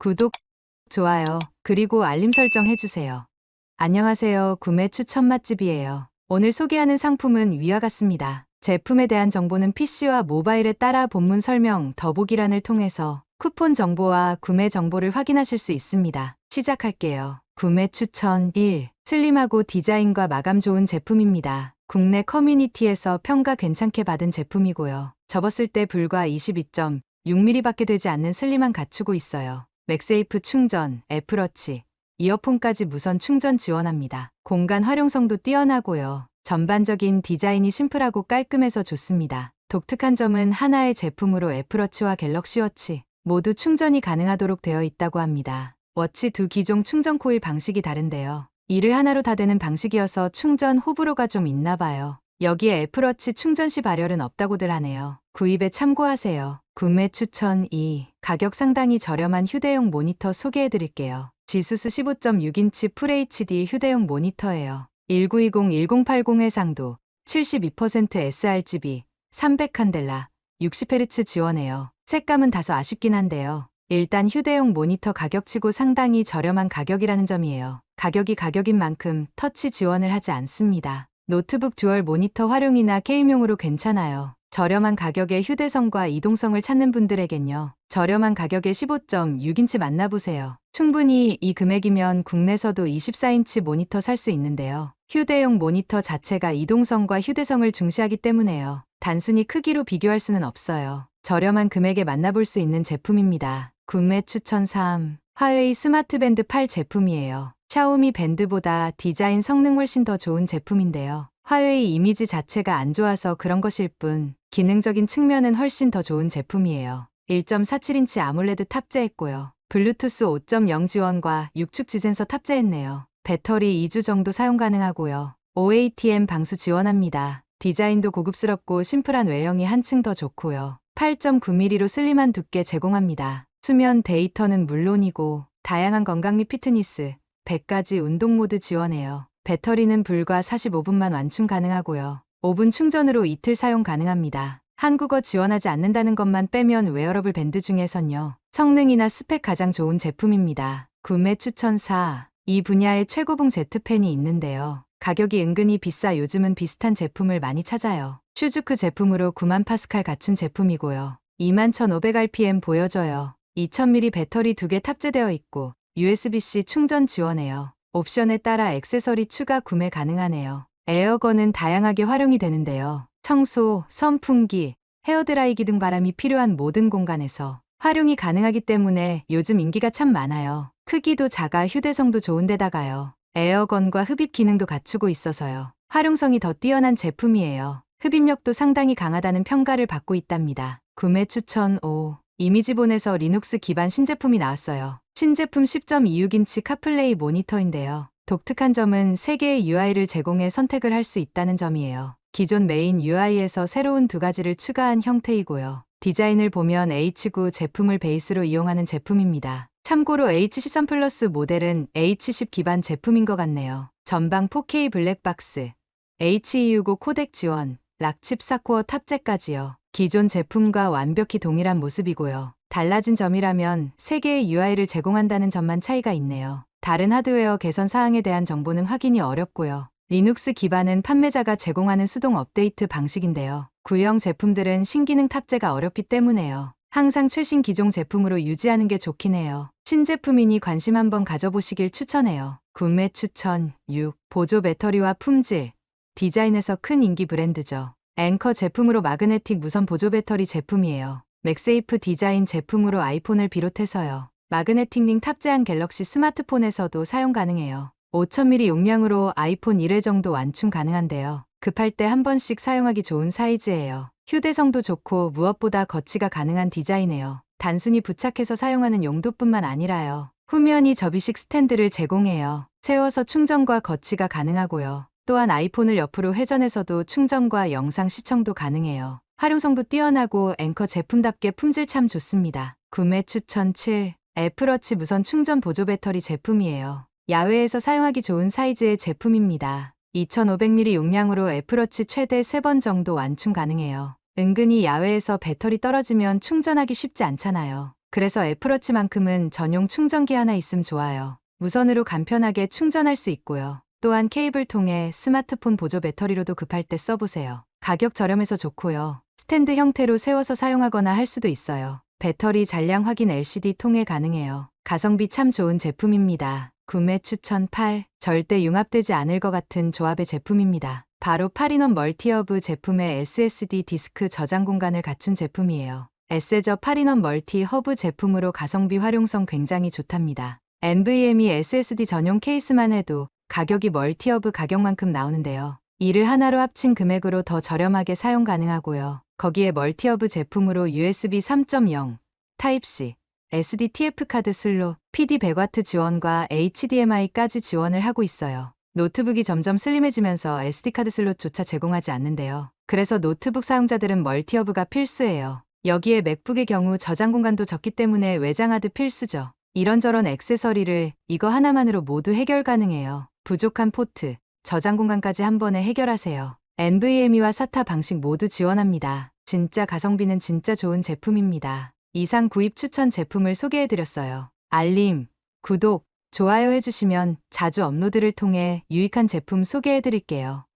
구독, 좋아요, 그리고 알림 설정 해주세요. 안녕하세요. 구매 추천 맛집이에요. 오늘 소개하는 상품은 위와 같습니다. 제품에 대한 정보는 PC와 모바일에 따라 본문 설명 더보기란을 통해서 쿠폰 정보와 구매 정보를 확인하실 수 있습니다. 시작할게요. 구매 추천 1. 슬림하고 디자인과 마감 좋은 제품입니다. 국내 커뮤니티에서 평가 괜찮게 받은 제품이고요. 접었을 때 불과 22.6mm밖에 되지 않는 슬림함 갖추고 있어요. 맥세이프 충전, 애플워치, 이어폰까지 무선 충전 지원합니다. 공간 활용성도 뛰어나고요. 전반적인 디자인이 심플하고 깔끔해서 좋습니다. 독특한 점은 하나의 제품으로 애플워치와 갤럭시워치 모두 충전이 가능하도록 되어 있다고 합니다. 워치 두 기종 충전 코일 방식이 다른데요. 이를 하나로 다 되는 방식이어서 충전 호불호가 좀 있나 봐요. 여기에 애플워치 충전 시 발열은 없다고들 하네요. 구입에 참고하세요. 구매 추천 2. 가격 상당히 저렴한 휴대용 모니터 소개해 드릴게요. 지수스 15.6인치 FHD 휴대용 모니터예요. 1920-1080 해상도, 72% sRGB, 300칸델라, 60Hz 지원해요. 색감은 다소 아쉽긴 한데요. 일단 휴대용 모니터 가격치고 상당히 저렴한 가격이라는 점이에요. 가격이 가격인 만큼 터치 지원을 하지 않습니다. 노트북 듀얼 모니터 활용이나 게임용으로 괜찮아요. 저렴한 가격에 휴대성과 이동성을 찾는 분들에겐요. 저렴한 가격에 15.6인치 만나보세요. 충분히 이 금액이면 국내서도 24인치 모니터 살 수 있는데요. 휴대용 모니터 자체가 이동성과 휴대성을 중시하기 때문에요. 단순히 크기로 비교할 수는 없어요. 저렴한 금액에 만나볼 수 있는 제품입니다. 구매 추천 3. 화웨이 스마트밴드 8 제품이에요. 샤오미 밴드보다 디자인 성능 훨씬 더 좋은 제품인데요. 화웨이 이미지 자체가 안 좋아서 그런 것일 뿐, 기능적인 측면은 훨씬 더 좋은 제품이에요. 1.47인치 아몰레드 탑재했고요. 블루투스 5.0 지원과 6축 지센서 탑재했네요. 배터리 2주 정도 사용 가능하고요. OATM 방수 지원합니다. 디자인도 고급스럽고 심플한 외형이 한층 더 좋고요. 8.9mm로 슬림한 두께 제공합니다. 수면 데이터는 물론이고 다양한 건강 및 피트니스, 100가지 운동 모드 지원해요. 배터리는 불과 45분만 완충 가능하고요. 5분 충전으로 이틀 사용 가능합니다. 한국어 지원하지 않는다는 것만 빼면 웨어러블 밴드 중에선요. 성능이나 스펙 가장 좋은 제품입니다. 구매 추천 4. 이 분야의 최고봉 Z펜이 있는데요. 가격이 은근히 비싸 요즘은 비슷한 제품을 많이 찾아요. 슈즈크 제품으로 9만 파스칼 갖춘 제품이고요. 21,500rpm 보여줘요. 2000mAh 배터리 2개 탑재되어 있고 USB-C 충전 지원해요. 옵션에 따라 액세서리 추가 구매 가능하네요. 에어건은 다양하게 활용이 되는데요. 청소, 선풍기, 헤어드라이기 등 바람이 필요한 모든 공간에서 활용이 가능하기 때문에 요즘 인기가 참 많아요. 크기도 작아 휴대성도 좋은데다가요. 에어건과 흡입 기능도 갖추고 있어서요. 활용성이 더 뛰어난 제품이에요. 흡입력도 상당히 강하다는 평가를 받고 있답니다. 구매 추천 5. 이미지본에서 리눅스 기반 신제품이 나왔어요. 신제품 10.26인치 카플레이 모니터인데요. 독특한 점은 3개의 UI를 제공해 선택을 할 수 있다는 점이에요. 기존 메인 UI에서 새로운 두 가지를 추가한 형태이고요. 디자인을 보면 H9 제품을 베이스로 이용하는 제품입니다. 참고로 H13 플러스 모델은 H10 기반 제품인 것 같네요. 전방 4K 블랙박스, H265 코덱 지원, 락칩 4코어 탑재까지요. 기존 제품과 완벽히 동일한 모습이고요. 달라진 점이라면 3개의 UI를 제공한다는 점만 차이가 있네요. 다른 하드웨어 개선 사항에 대한 정보는 확인이 어렵고요. 리눅스 기반은 판매자가 제공하는 수동 업데이트 방식인데요. 구형 제품들은 신기능 탑재가 어렵기 때문에요. 항상 최신 기종 제품으로 유지하는 게 좋긴 해요. 신제품이니 관심 한번 가져보시길 추천해요. 구매 추천 6. 보조 배터리와 품질 디자인에서 큰 인기 브랜드죠. 앵커 제품으로 마그네틱 무선 보조 배터리 제품이에요. 맥세이프 디자인 제품으로 아이폰을 비롯해서요. 마그네틱 링 탑재한 갤럭시 스마트폰에서도 사용 가능해요. 5000mAh 용량으로 아이폰 1회 정도 완충 가능한데요. 급할 때 한 번씩 사용하기 좋은 사이즈예요. 휴대성도 좋고 무엇보다 거치가 가능한 디자인이에요. 단순히 부착해서 사용하는 용도뿐만 아니라요. 후면이 접이식 스탠드를 제공해요. 세워서 충전과 거치가 가능하고요. 또한 아이폰을 옆으로 회전해서도 충전과 영상 시청도 가능해요. 활용성도 뛰어나고 앵커 제품답게 품질 참 좋습니다. 구매 추천 7. 애플워치 무선 충전 보조 배터리 제품이에요. 야외에서 사용하기 좋은 사이즈의 제품입니다. 2500mAh 용량으로 애플워치 최대 3번 정도 완충 가능해요. 은근히 야외에서 배터리 떨어지면 충전하기 쉽지 않잖아요. 그래서 애플워치만큼은 전용 충전기 하나 있음 좋아요. 무선으로 간편하게 충전할 수 있고요. 또한 케이블 통해 스마트폰 보조 배터리로도 급할 때 써보세요. 가격 저렴해서 좋고요. 스탠드 형태로 세워서 사용하거나 할 수도 있어요. 배터리 잔량 확인 LCD 통해 가능해요. 가성비 참 좋은 제품입니다. 구매 추천 8. 절대 융합되지 않을 것 같은 조합의 제품입니다. 바로 8인원 멀티허브 제품의 SSD 디스크 저장 공간을 갖춘 제품이에요. 에세저 8인원 멀티 허브 제품으로 가성비 활용성 굉장히 좋답니다. NVMe SSD 전용 케이스만 해도 가격이 멀티허브 가격만큼 나오는데요. 이를 하나로 합친 금액으로 더 저렴하게 사용 가능하고요. 거기에 멀티허브 제품으로 USB 3.0, 타입C, SDTF 카드 슬롯, PD 100W 지원과 HDMI까지 지원을 하고 있어요. 노트북이 점점 슬림해지면서 SD카드 슬롯조차 제공하지 않는데요. 그래서 노트북 사용자들은 멀티허브가 필수예요. 여기에 맥북의 경우 저장 공간도 적기 때문에 외장하드 필수죠. 이런저런 액세서리를 이거 하나만으로 모두 해결 가능해요. 부족한 포트, 저장 공간까지 한 번에 해결하세요. NVMe와 SATA 방식 모두 지원합니다. 진짜 가성비는 진짜 좋은 제품입니다. 이상 구입 추천 제품을 소개해드렸어요. 알림, 구독, 좋아요 해주시면 자주 업로드를 통해 유익한 제품 소개해드릴게요.